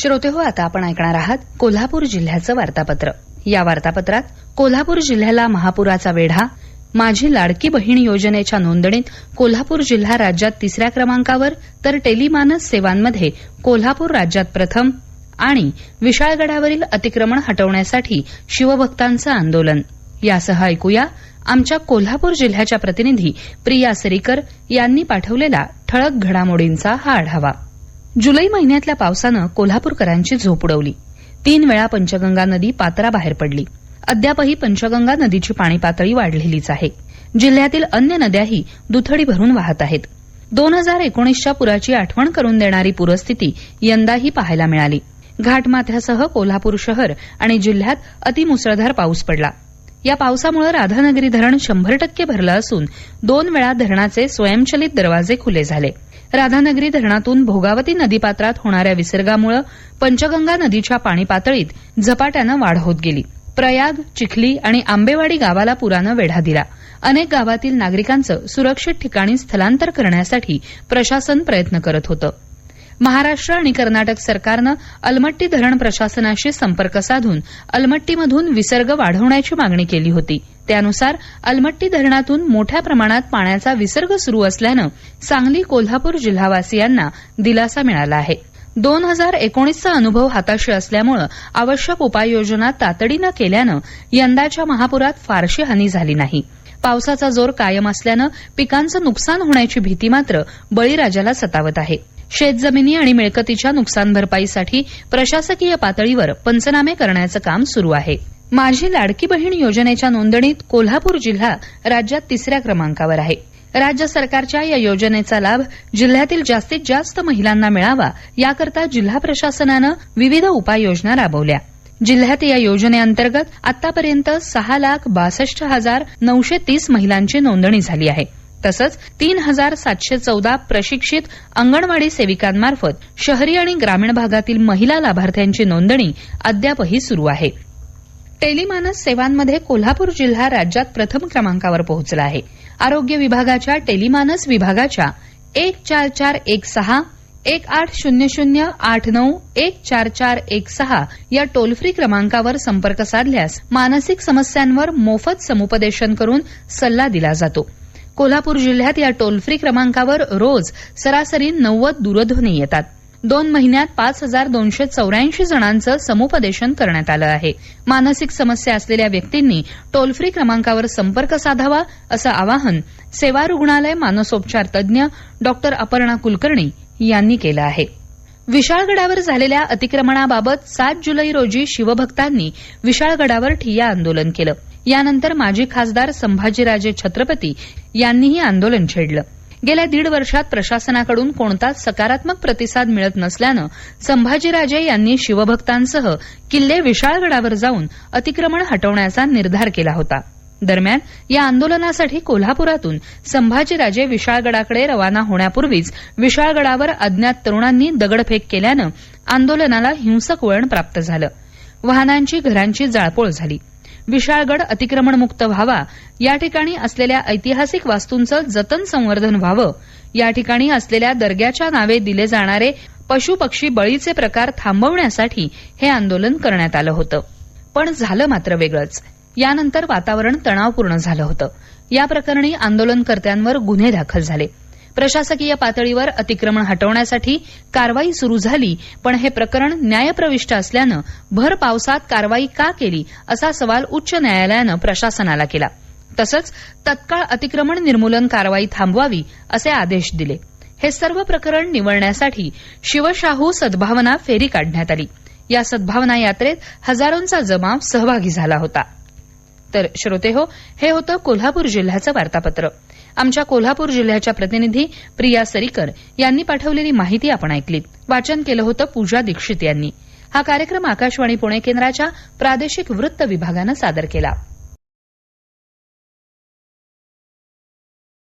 श्रोते हो आता आपण ऐकणार आहात कोल्हापूर जिल्ह्याचं वार्तापत्र. या वार्तापत्रात कोल्हापूर जिल्ह्याला महापुराचा वेढा माझी लाडकी बहीण योजनेच्या नोंदणीत कोल्हापूर जिल्हा राज्यात तिसऱ्या क्रमांकावर तर टेलिमानस सेवांमध्ये कोल्हापूर राज्यात प्रथम आणि विशाळगडावरील अतिक्रमण हटवण्यासाठी शिवभक्तांचं आंदोलन. यासह ऐकूया आमच्या कोल्हापूर जिल्ह्याच्या प्रतिनिधी प्रिया सरीकर यांनी पाठवलेला ठळक घडामोडींचा हा आढावा. जुलै महिन्यातल्या पावसानं कोल्हापूरकरांची झोप उडवली. तीन वेळा पंचगंगा नदी पात्राबाहेर पडली. अद्यापही पंचगंगा नदीची पाणी पातळी वाढलेलीच आहे. जिल्ह्यातील अन्य नद्याही दुथडी भरून वाहत आहेत. दोन हजार एकोणीसच्या पुराची आठवण करून देणारी पूरस्थिती यंदाही पाहायला मिळाली. घाटमाथ्यासह कोल्हापूर शहर आणि जिल्ह्यात अतिमुसळधार पाऊस पडला. या पावसामुळे राधानगरी धरण शंभर टक्के भरलं असून दोन वेळा धरणाचे स्वयंचलित दरवाजे खुले झाले. राधानगरी धरणातून भोगावती नदीपात्रात होणाऱ्या विसर्गामुळे पंचगंगा नदीच्या पाणी पातळीत झपाट्यानं वाढ होत गेली. प्रयाग चिखली आणि आंबेवाडी गावाला पुरानं वेढा दिला. अनेक गावातील नागरिकांचं सुरक्षित ठिकाणी स्थलांतर करण्यासाठी प्रशासन प्रयत्न करत होतं. महाराष्ट्र आणि कर्नाटक सरकारनं अलमट्टी धरण प्रशासनाशी संपर्क साधून अलमट्टीमधून विसर्ग वाढवण्याची मागणी केली होती. त्यानुसार अलमट्टी धरणातून मोठ्या प्रमाणात पाण्याचा विसर्ग सुरू असल्यानं सांगली कोल्हापूर जिल्हावासियांना दिलासा मिळाला आहे. दोन हजार एकोणीसचा अनुभव हाताशी असल्यामुळे आवश्यक उपाययोजना तातडीनं केल्यानं यंदाच्या महापुरात फारशी हानी झाली नाही. पावसाचा जोर कायम असल्यानं पिकांचं नुकसान होण्याची भीती मात्र बळीराजाला सतावत आहे. शेतजमिनी आणि मिळकतीच्या नुकसान भरपाईसाठी प्रशासकीय पातळीवर पंचनामे करण्याचं काम सुरू आहे. माझी लाडकी बहीण योजनेच्या नोंदणीत कोल्हापूर जिल्हा राज्यात तिसऱ्या क्रमांकावर आहे. राज्य सरकारच्या या योजनेचा लाभ जिल्ह्यातील जास्तीत जास्त महिलांना मिळावा याकरता जिल्हा प्रशासनानं विविध उपाययोजना राबवल्या. जिल्ह्यात या योजनेअंतर्गत आतापर्यंत सहा लाख बासष्ट हजार नऊशे तीस महिलांची नोंदणी झाली आहे. तसंच तीन हजार सातशे चौदा प्रशिक्षित अंगणवाडी सेविकांमार्फत शहरी आणि ग्रामीण भागातील महिला लाभार्थ्यांची नोंदणी अद्यापही सुरू आहे. टेलिमानस सेवांमध्ये कोल्हापूर जिल्हा राज्यात प्रथम क्रमांकावर पोहोचला आहे. आरोग्य विभागाच्या टेलिमानस विभागाच्या एक चार चार एक सहा एक आठ शून्य शून्य आठ नऊ एक चार चार एक सहा या टोल फ्री क्रमांकावर संपर्क साधल्यास मानसिक समस्यांवर मोफत समुपदेशन करून सल्ला दिला जातो. कोल्हापूर जिल्ह्यात या टोल फ्री क्रमांकावर रोज सरासरी नव्वद दूरध्वनी येतात. दोन महिन्यात पाच हजार दोनशे चौऱ्याऐंशी जणांचं समुपदेशन करण्यात आलं आहे. मानसिक समस्या असलेल्या व्यक्तींनी टोल फ्री क्रमांकावर संपर्क साधावा असं आवाहन सेवा रुग्णालय मानसोपचार तज्ज्ञ डॉक्टर अपर्णा कुलकर्णी यांनी केलं आहे. विशाळगडावर झालेल्या अतिक्रमणाबाबत सात जुलै रोजी शिवभक्तांनी विशाळगडावर ठिय्या आंदोलन केलं. यानंतर माजी खासदार संभाजीराजे छत्रपती यांनीही आंदोलन छेडलं. गेल्या दीड वर्षात प्रशासनाकडून कोणताच सकारात्मक प्रतिसाद मिळत नसल्यानं संभाजीराजे यांनी शिवभक्तांसह किल्ले विशाळगडावर जाऊन अतिक्रमण हटवण्याचा निर्धार केला होता. दरम्यान या आंदोलनासाठी कोल्हापुरातून संभाजीराजे विशाळगडाकडे रवाना होण्यापूर्वीच विशाळगडावर अज्ञात तरुणांनी दगडफेक केल्यानं आंदोलनाला हिंसक वळण प्राप्त झालं. वाहनांची घरांची जाळपोळ झाली. विशाळगड अतिक्रमणमुक्त व्हावा. या ठिकाणी असलेल्या ऐतिहासिक वास्तूंचं जतन संवर्धन व्हावं. या ठिकाणी असलेल्या दर्ग्याच्या नावे दिले जाणारे पशु पक्षी बळीचे प्रकार थांबवण्यासाठी हे आंदोलन करण्यात आलं होतं. पण झालं मात्र वेगळंच. यानंतर वातावरण तणावपूर्ण झालं होतं. या प्रकरणी आंदोलनकर्त्यांवर गुन्हे दाखल झाले. प्रशासकीय पातळीवर अतिक्रमण हटवण्यासाठी कारवाई सुरू झाली पण हे प्रकरण न्यायप्रविष्ट असल्यानं भर पावसात कारवाई का केली असा सवाल उच्च न्यायालयानं प्रशासनाला केला. तसंच तत्काळ अतिक्रमण निर्मूलन कारवाई थांबवावी असे आदेश दिले. हे सर्व प्रकरण निवळण्यासाठी शिवशाहू सद्भावना फेरी काढण्यात आली. या सद्भावना यात्रेत हजारोंचा जमाव सहभागी झाला होता. तर श्रोते हो हे होतं कोल्हापूर जिल्ह्याचं वार्तापत्र. आमच्या कोल्हापूर जिल्ह्याच्या प्रतिनिधी प्रिया सरीकर यांनी पाठवलेली माहिती आपण ऐकलीत वाचन केलं होतं पूजा दीक्षित यांनी. हा कार्यक्रम आकाशवाणी पुणे केंद्राच्या प्रादेशिक वृत्त विभागानं सादर केला.